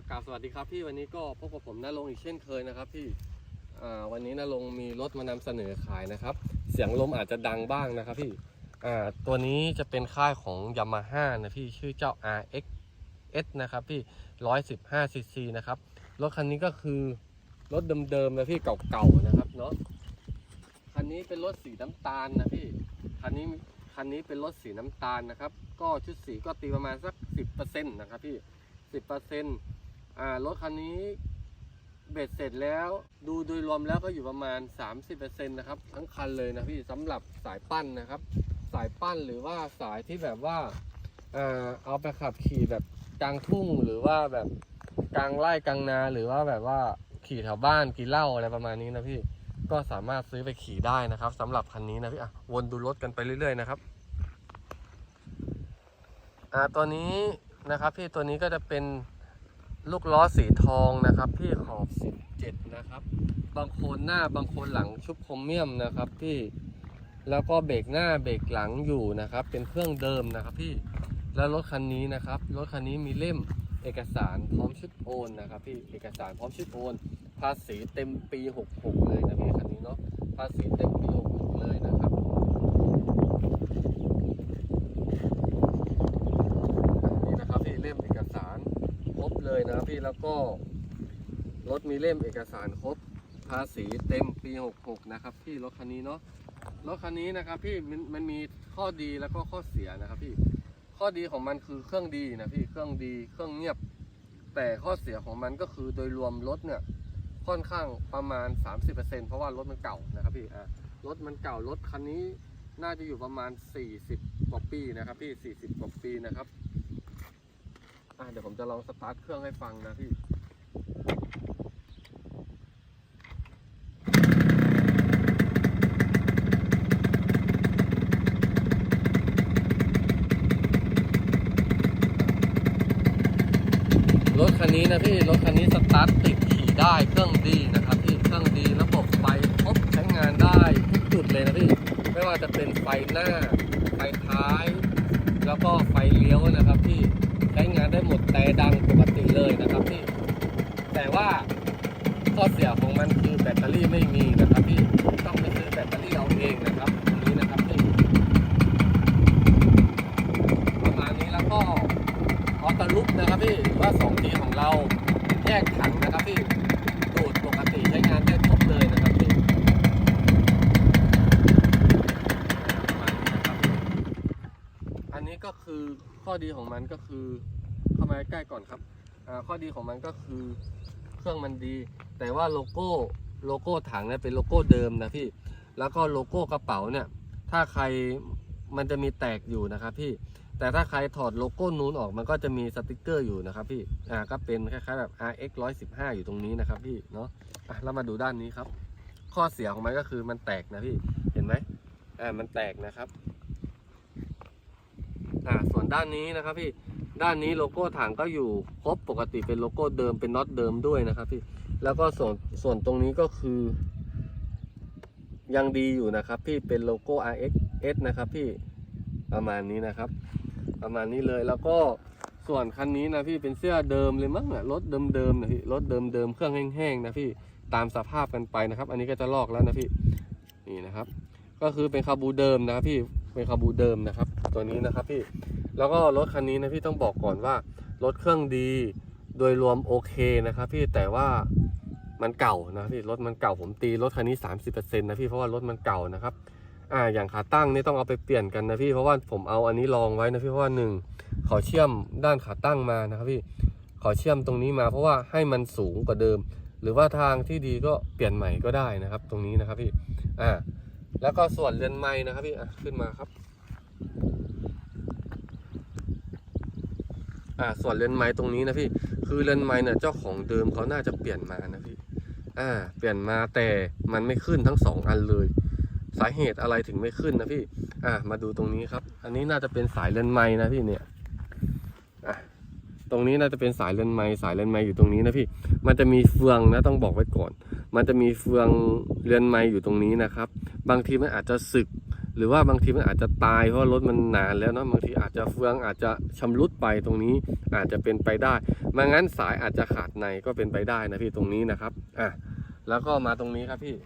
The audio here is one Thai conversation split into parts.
ากาศสวัสดีครับพี่วันนี้ก็พบกับผมนรงอีกเช่นเคยนะครับพี่วันนี้นรงมีรถมานำเสนอขายนะครับ เสียงลมอาจจะดังบ้างนะครับพี่ตัวนี้จะเป็นค่ายของ Yamaha นะพี่ชื่อเจ้า RX S นะครับพี่115 cc นะครับรถคันนี้ก็คือรถเดิมๆนะพี่เก่าๆนะครับเนาะคันนี้เป็นรถสีน้ำตาลนะพี่คันนี้คันนี้เป็นรถสีน้ำตาลนะครับ ก็ชุดสีก็ตีประมาณสัก 10%นะครับพี่10%อ่ารถคันนี้เบ็ดเสร็จแล้วดูโดยรวมแล้วก็อยู่ประมาณ 30%นะครับทั้งคันเลยนะพี่สำหรับสายปั้นนะครับ สายปั้นหรือว่าสายที่แบบว่าอเอาไปขับขี่แบบกลางทุ่งหรือว่าแบบกลางไร่กลางนาหรือว่าแบบว่าขี่แถวบ้านกินเหล้าอะไรประมาณนี้นะพี่ก็สามารถซื้อไปขี่ได้นะครับสำหรับคันนี้นะพี่อะวนดูรถกันไปเรื่อย ๆ นะครับอ่าตัวนี้นะครับพี่ตัวนี้ก็จะเป็น ลูกล้อสีทองนะครับพี่ขอบ 17 นะครับ บางคนหน้าบางคนหลังชุบโครเมียมนะครับพี่แล้วก็เบรกหน้าเบรกหลังอยู่นะครับ เป็นเครื่องเดิมนะครับพี่แล้วรถคันนี้นะครับรถคันนี้มีเล่มเอกสารพร้อมชุดโอนนะครับพี่เอกสารพร้อมชุดโอน ภาษีเต็มปี 66 เลยนะพี่คันนี้เนาะภาษีเต็มปี 66 เลยนะครับนี่นะครับพี่เล่มเอกสารครบเลยนะครับพี่ แล้วก็รถมีเล่มเอกสารครบภาษีเต็มปี 66 นะครับพี่รถคันนี้เนาะรถคันนี้นะครับพี่มันมันมีข้อดีแล้วก็ข้อเสียนะครับพี่ข้อดีของมันคือเครื่องดีนะพี่เครื่องดีเครื่องเงียบ แต่ข้อเสียของมันก็คือโดยรวมรถเนี่ยค่อนข้างประมาณ 30%เพราะว่ารถมันเก่านะครับพี่อะรถมันเก่ารถคันนี้น่าจะอยู่ประมาณ 40 กว่าปีนะครับพี่ 40 กว่าปีนะครับ อะเดี๋ยวผมจะลองสตาร์ทเครื่องให้ฟังนะพี่รถคันนี้นะพี่ รถคันนี้สตาร์ทติดขี่ได้เครื่องดีนะครับพี่เครื่องดีระบบไฟครบใช้งานได้ทุกจุดเลยนะพี่ ไม่ว่าจะเป็นไฟหน้า ไฟท้าย แล้วก็ไฟเลี้ยวนะครับพี่ งานได้หมดแต่ดังปกติเลยนะครับพี่ แต่ว่าข้อเสียของมันคือแบตเตอรี่ไม่มีนะครับพี่ต้องไปซื้อแบตเตอรี่เอาเองนะครับ ตรงนี้นะครับพี่ประมาณนี้แล้วก็ออตลุกนะครับพี่หรือว่า 2G ของเราแยกถังนะครับพี่ตูดปกติใช้งานได้ครบเลยนะครับพี่อันนี้ก็คือข้อดีของมันก็คือ ใกล้ๆก่อนครับข้อดีของมันก็คือเครื่องมันดี แต่ว่าโลโก้โลโก้ถังเนี่ยเป็นโลโก้เดิมนะพี่แล้วก็โลโก้กระเป๋าเนี่ยถ้าใครมันจะมีแตกอยู่นะครับพี่แต่ถ้าใครถอดโลโก้นู้นออกมันก็จะมีสติกเกอร์อยู่นะครับพี่อ่าก็เป็นคล้ายๆแบบ RX 115 อยู่ตรงนี้นะครับพี่เนาะอะเรามาดูด้านนี้ครับ ข้อเสียของมันก็คือมันแตกนะพี่เห็นไหมอ่ามันแตกนะครับอ่าส่วนด้านนี้นะครับพี่ ด้านนี้โลโก้ถังก็อยู่ครบปกติเป็นโลโก้เดิมเป็นน็อตเดิมด้วยนะครับพี่แล้วก็ส่วนส่วนตรงนี้ก็คือ ยังดีอยู่นะครับ พี่เป็นโลโก้ RX S นะครับพี่ประมาณนี้นะครับ ประมาณนี้เลยแล้วก็ส่วนคันนี้นะพี่เป็นเสื้อเดิมเลยมั้งเนี่ยรถเดิมๆนะพี่รถเดิมๆเครื่องแห้งๆนะพี่ตามสภาพกันไปนะครับ อันนี้ก็จะลอกแล้วนะพี่นี่นะครับ ก็คือเป็นคาบูเดิมนะครับพี่ เป็นคาบูเดิมนะครับ ตัวนี้นะครับพี่แล้วก็รถคันนี้นะพี่ต้องบอกก่อนว่ารถเครื่องดี โดยรวมโอเคนะครับ พี่แต่ว่ามันเก่านะพี่รถมันเก่าผมตีรถคันนี้ 30%นะพี่เพราะว่ารถมันเก่านะครับอ่าอย่างขาตั้งนี่ต้องเอาไปเปลี่ยนกันนะพี่เพราะว่าผมเอาอันนี้ลองไว้นะพี่เพราะว่าหนึ่งขอเชื่อมด้านขาตั้งมานะครับพี่ขอเชื่อมตรงนี้มาเพราะว่าให้มันสูงกว่าเดิม หรือว่าทางที่ดีก็เปลี่ยนใหม่ก็ได้นะครับ ตรงนี้นะครับพี่อ่า แล้วก็ส่วนเรือนไม้นะครับพี่ขึ้นมาครับ อ่าส่วนเรือนไม้ตรงนี้นะพี่ คือเรือนไม้เนี่ยเจ้าของเดิมเขาน่าจะเปลี่ยนมานะพี่ อ่า เปลี่ยนมาแต่มันไม่ขึ้นทั้งสองอันเลย สาเหตุอะไรถึงไม่ขึ้นนะพี่ อะมาดูตรงนี้ครับ อันนี้น่าจะเป็นสายเลนไม้นะพี่เนี่ยอะตรงนี้น่าจะเป็นสายเลนไม้สายเลนไม้อยู่ตรงนี้นะพี่ มันจะมีเฟืองนะต้องบอกไว้ก่อน มันจะมีเฟืองเรือนไม้อยู่ตรงนี้นะครับ บางทีมันอาจจะสึก หรือว่าบางทีมันอาจจะตายเพราะรถมันนานแล้วเนาะบางทีอาจจะเฟืองอาจจะชำรุดไปตรงนี้อาจจะเป็นไปได้ไม่งั้นสายอาจจะขาดในก็เป็นไปได้นะพี่ตรงนี้นะครับอะแล้วก็มาตรงนี้ครับพี่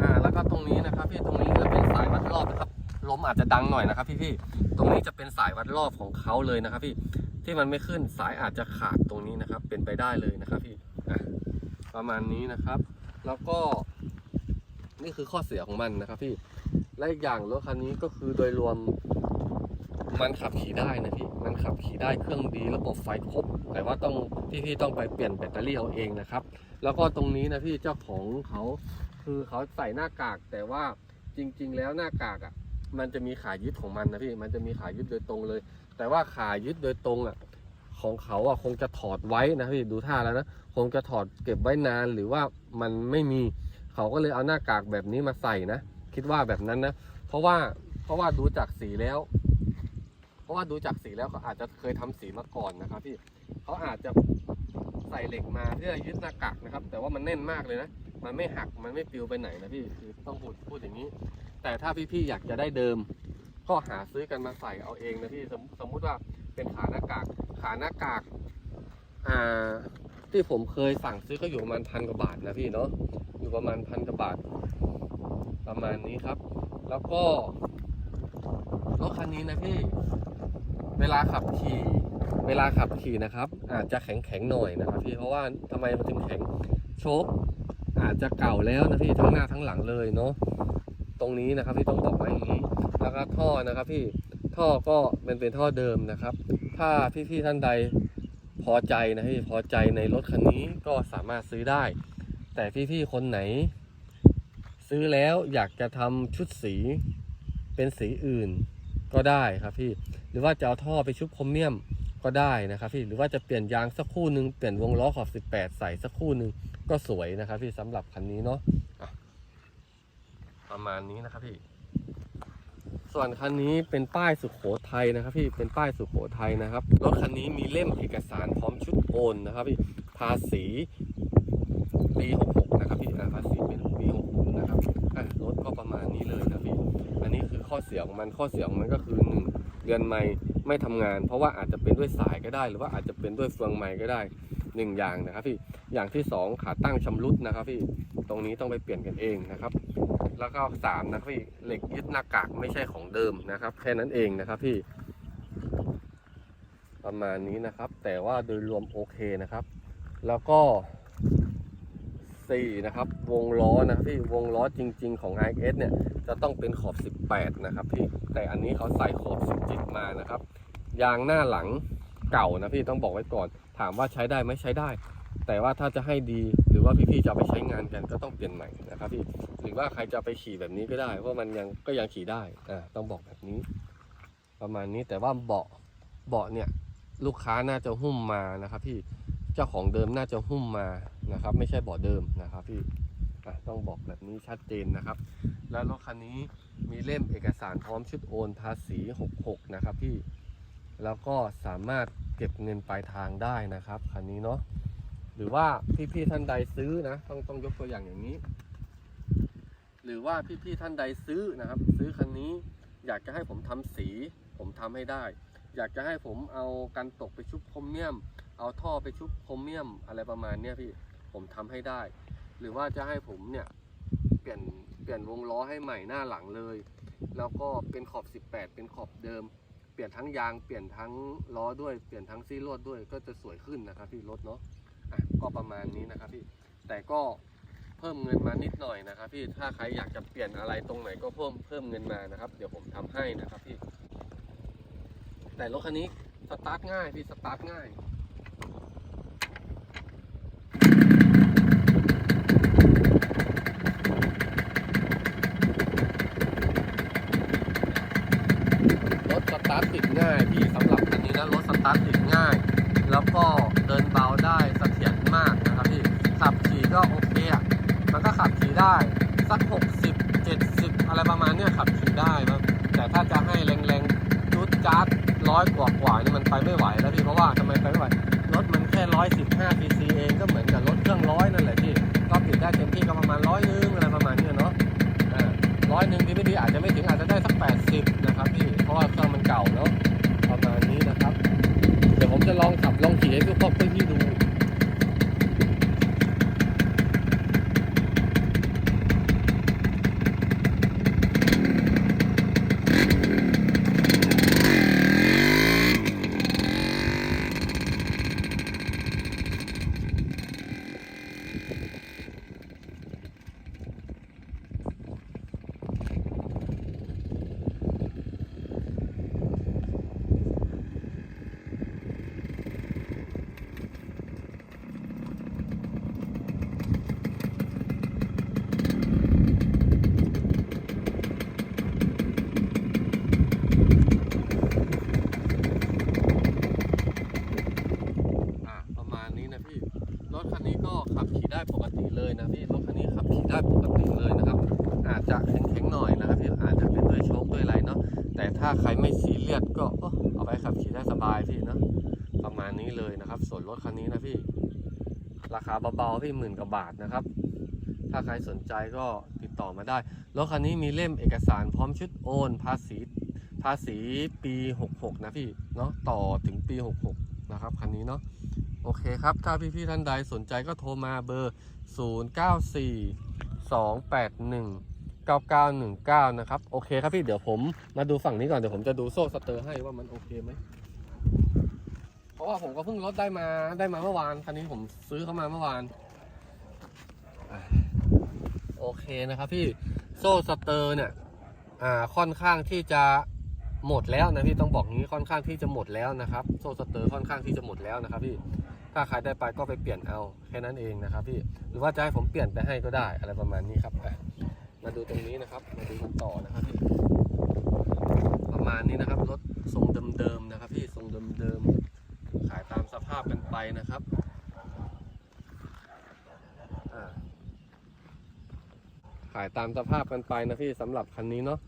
อ่าแล้วก็ตรงนี้นะครับพี่ตรงนี้จะเป็นสายวัดรอบนะครับลมอาจจะดังหน่อยนะครับ พี่พี่ตรงนี้จะเป็นสายวัดรอบของเขาเลยนะครับ พี่ที่มันไม่ขึ้นสายอาจจะขาดตรงนี้นะครับ เป็นไปได้เลยนะครับ พี่อะประมาณนี้นะครับ แล้วก็ นี่คือข้อเสียของมันนะครับพี่และอีกอย่างรถคันนี้ก็คือโดยรวมมันขับขี่ได้นะพี่ มันขับขี่ได้เครื่องดีระบบไฟครบ แต่ว่าต้องพี่ต้องไปเปลี่ยนแบตเตอรี่เอาเองนะครับ แล้วก็ตรงนี้นะพี่เจ้าของเขาคือเขาใส่หน้ากาก แต่ว่าจริง ๆ แล้วหน้ากากอะ มันจะมีขายึดของมันนะพี่ มันจะมีขายึดโดยตรงเลย แต่ว่าขายึดโดยตรงอะของเขาอะคงจะถอดไว้นะพี่ดูท่าแล้วนะคงจะถอดเก็บไว้นานหรือว่ามันไม่มี เขาก็เลยเอาหน้ากากแบบนี้มาใส่นะ คิดว่าแบบนั้นนะ เพราะว่าเพราะว่าดูจากสีแล้ว เพราะว่าดูจากสีแล้วเขาอาจจะเคยทำสีมาก่อนนะครับพี่เขาอาจจะใส่เหล็กมาเพื่อยึดหน้ากากนะครับ แต่ว่ามันแน่นมากเลยนะมันไม่หักมันไม่ปลิวไปไหนนะพี่คือต้องพูดพูดอย่างนี้ แต่ถ้าพี่ๆอยากจะได้เดิม ก็หาซื้อกันมาใส่เอาเองนะพี่สมสมมุติว่าเป็นขาหน้ากากขาหน้ากากอ่าที่ผมเคยสั่งซื้อก็อยู่ประมาณพันกว่าบาทนะพี่เนาะ อยู่ประมาณพันกว่าบาท ประมาณนี้ครับ แล้วก็รถคันนี้นะพี่ เวลาขับขี่เวลาขับขี่นะครับ อาจจะแข็งแข็งๆหน่อยนะครับ พี่เพราะว่าทำไมมันถึงแข็งโชคอาจจะเก่าแล้วนะพี่ทั้งหน้าทั้งหลังเลยเนาะตรงนี้นะครับพี่ต้องบอกไว้อย่างนี้แล้วก็ท่อนะครับ พี่ท่อก็เป็นเป็นท่อเดิมนะครับ ถ้าพี่ๆท่านใดพอใจนะพี่พอใจในรถคันนี้ก็สามารถซื้อได้ แต่พี่ๆคนไหน ซื้อแล้วอยากจะทำชุดสีเป็นสีอื่นก็ได้ครับพี่ หรือว่าจะเอาท่อไปชุบครเมียมก็ได้นะครับพี่ หรือว่าจะเปลี่ยนยางสักคู่หนึ่งเปลี่ยนวงล้อขอบ 18 ใส่สักคู่หนึ่งก็สวยนะครับพี่สำหรับคันนี้เนาะะประมาณนี้นะครับพี่ ส่วนคันนี้เป็นป้ายสุขโขทัยนะครับ พี่ เป็นป้ายสุขโขทัยนะครับ รถคันนี้มีเล่มเอกสารพร้อมชุดโอนนะครับพี่ ภาษี ปี66นะครับพี่อ่าภาษีเป็นปี66นะครับรถก็ประมาณนี้เลยนะพี่อันนี้คือข้อเสียของมันข้อเสียของมันก็คือหนึ่งเดือนใหม่ไม่ทำงาน เพราะว่าอาจจะเป็นด้วยสายก็ได้ หรือว่าอาจจะเป็นด้วยเฟืองใหม่ก็ได้หนึ่งอย่างนะครับพี่อย่างที่สองขาตั้งชำรุดนะครับพี่ตรงนี้ต้องไปเปลี่ยนกันเองนะครับแล้วก็สามนะครับพี่เหล็กยึดหน้ากากไม่ใช่ของเดิมนะครับ แค่นั้นเองนะครับพี่ ประมาณนี้นะครับ แต่ว่าโดยรวมโอเคนะครับ แล้วก็ นะครับ วงล้อนะพี่ วงล้อจริง ๆ ของ i s เนี่ย จะต้องเป็นขอบ 18 นะครับพี่ แต่อันนี้เขาใส่ขอบ 17 มานะครับ ยางหน้าหลังเก่านะพี่ ต้องบอกไว้ก่อน ถามว่าใช้ได้ไหมใช้ได้ แต่ว่าถ้าจะให้ดี หรือว่าพี่ๆจะไปใช้งานกันก็ต้องเปลี่ยนใหม่นะครับพี่ หรือว่าใครจะไปขี่แบบนี้ก็ได้ เพราะมันยังก็ยังขี่ได้ อ่า ต้องบอกแบบนี้ ประมาณนี้ แต่ว่าเบาะ เบาะเนี่ย ลูกค้าน่าจะหุ้มมานะครับพี่ เจ้าของเดิมน่าจะหุ้มมานะครับ ไม่ใช่บาะเดิมนะครับพี่ต้องบอกแบบนี้ชัดเจนนะครับ แล้วรถคันนี้มีเล่มเอกสารพร้อมชุดโอนภาษี 66 นะครับพี่แล้วก็สามารถเก็บเงินปลายทางได้นะครับคันนี้เนาะหรือว่าพี่ๆท่านใดซื้อนะต้องต้องยกตัวอย่างอย่างนี้ หรือว่าพี่ๆท่านใดซื้อนะครับ ซื้อคันนี้อยากจะให้ผมทำสี ผมทำให้ได้ อยากจะให้ผมเอากันตกไปชุบโครเมียม เอาท่อไปชุบโครเมียมอะไรประมาณเนี้ยพี่ผมทำให้ได้ หรือว่าจะให้ผมเนี่ยเปลี่ยนเปลี่ยนวงล้อให้ใหม่หน้าหลังเลย แล้วก็เป็นขอบ 18 เป็นขอบเดิม เปลี่ยนทั้งยางเปลี่ยนทั้งล้อด้วยเปลี่ยนทั้งซี่ลวดด้วยก็จะสวยขึ้นนะครับพี่รถเนาะอะก็ประมาณนี้นะครับพี่แต่ก็เพิ่มเงินมานิดหน่อยนะครับพี่ถ้าใครอยากจะเปลี่ยนอะไรตรงไหนก็เพิ่มเพิ่มเงินมานะครับ เดี๋ยวผมทำให้นะครับพี่แต่รถคันนี้สตาร์ทง่ายพี่สตาร์ทง่าย รถสตาร์ทติดง่ายพี่สำหรับคันนี้นะรถส ตาร์ทติดง่าย แล้วก็เดินเบาได้เสถียรมากนะครับพี่ขับขี่ก็โอเคอะมันก็ขับขี่ได้สัก 60 70 อะไรประมาณเนี้ยขับขี่ได้ครับแต่ถ้าจะให้แรงๆจุดจัดร้อยกว่ากว่านี่มันไปไม่ไหวแล้วพี่เพราะว่าทำไมไปไม่ไหวรถมันแค่115 cc เองก็เหมือนกับรถเครื่องร้อยนั่นแหละพี่ก็ปิดได้เต็มที่ก็ประมาณร้อยนึงอะไรประมาณเนี้ยเนาะร้อยนึงพี่ดีอาจจะไม่ถึงอาจจะได้สัก80นะครับพี่เพราะว่าเครื่องมันเก่าเนาะมาณนี้นะครับ เดี๋ยวผม จะลองขับลองขี่ให้ทุกคนเพื่อนที่ดู อะประมาณนี้นะพี่ รถคันนี้ก็ขับขี่ได้ปกติเลยนะพี่ รถคันนี้ขับขี่ได้ปกติเลยนะครับ อาจจะแข็งๆหน่อยนะครับพี่ อาจจะเป็นด้วยโชคด้วยอะไรเนาะ แต่ถ้าใครไม่ซีเรียสก็เอ้อเอาไปขับขี่ได้สบายพี่เนาะ ประมาณนี้เลยนะครับ ส่วนรถคันนี้นะพี่ ราเบาๆพี่หมื่นกว่าบาทนะครับ ถ้าใครสนใจก็ติดต่อมาได้ รถคันนี้มีเล่มเอกสารพร้อมชุดโอน ภาษีภาษีปี 66 นะพี่เนาะต่อถึงปี 66 นะครับคันนี้เนาะโอเคครับ ถ้าพี่ๆท่านใดสนใจก็โทรมาเบอร์ 094 281 9919 นะครับ โอเคครับพี่ เดี๋ยวผมมาดูฝั่งนี้ก่อน เดี๋ยวผมจะดูโซ่สเตอร์ให้ว่ามันโอเคไหม ราะว่าผมก็เพิ่งรถได้มาได้มาเมื่อวานคันนี้ผมซื้อเข้ามาเมื่อวานโอเคนะครับพี่โซ่สเตอร์เนี่ยอ่าค่อนข้างที่จะหมดแล้วนะพี่ต้องบอกงี้ค่อนข้างที่จะหมดแล้วนะครับ โซ่สเตอร์ค่อนข้างที่จะหมดแล้วนะครับพี่ถ้าใครได้ไปก็ไปเปลี่ยนเอาแค่นั้นเองนะครับพี่หรือว่าจะให้ผมเปลี่ยนไปให้ก็ได้อะไรประมาณนี้ครับมาดูตรงนี้นะครับมาดูกันต่อนะครับพี่ประมาณนี้นะครับรถทรงเดิมๆนะครับพี่ทรงเดิมๆายตามสภาพกันไปนะครับอ่าขายตามสภาพกันไปนะพี่สำหรับคันนี้เนาะ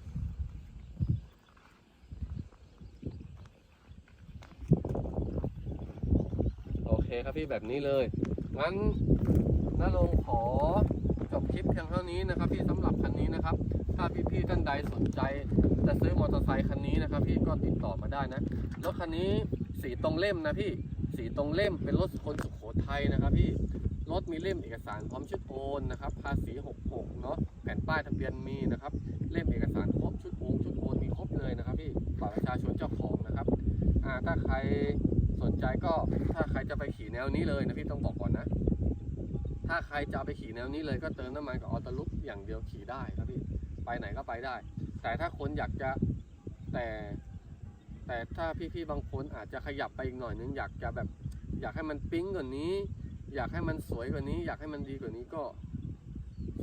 โอเคครับพี่แบบนี้เลยงั้นน้าลงขอจบคลิปเพียงเท่านี้นะครับ พี่สำหรับคันนี้นะครับ ถ้าพี่ๆท่านใดสนใจจะซื้อมอเตอร์ไซค์คันนี้นะครับ พี่ก็ติดต่อมาได้นะรถคันนี้สีตรงเล่มนะพี่ สีตรงเล่มเป็นรถคนสุโขทัยนะครับพี่รถมีเล่มเอกสารพร้อมชุดโอนนะครับภาษี 66 เนาะแผ่นป้ายทะเบียนมีนะครับเล่มเอกสารครบชุดโอนชุดโอนมีครบเลยนะครับพี่บัตรประชาชนเจ้าของนะครับอ่าถ้าใครสนใจก็ถ้าใครจะไปขี่แนวนี้เลยนะพี่ต้องบอกก่อนนะถ้าใครจะไปขี่แนวนี้เลยก็เติมน้ำมันกับออโตลุกอย่างเดียวขี่ได้ครับพี่ไปไหนก็ไปได้ แต่ถ้าคนอยากจะแต่ แต่ถ้าพี่ๆบางคนอาจจะขยับไปอีกหน่อยนึงอยากจะแบบ อยากให้มันปิ๊งกว่านี้ อยากให้มันสวยกว่านี้ อยากให้มันดีกว่านี้ก็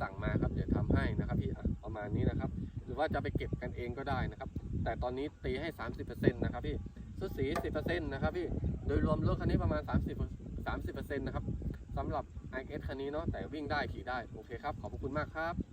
สั่งมาครับเดี๋ยวทำให้นะครับพี่ประมาณนี้นะครับ หรือว่าจะไปเก็บกันเองก็ได้นะครับ แต่ตอนนี้ตีให้ 30%นะครับพี่สุดสี10%นะครับพี่โดยรวมรถคันนี้ประมาณ 30 30%นะครับสำหรับ i x คันนี้เนาะแต่วิ่งได้ขี่ได้โอเคครับขอบพระคุณมากครับ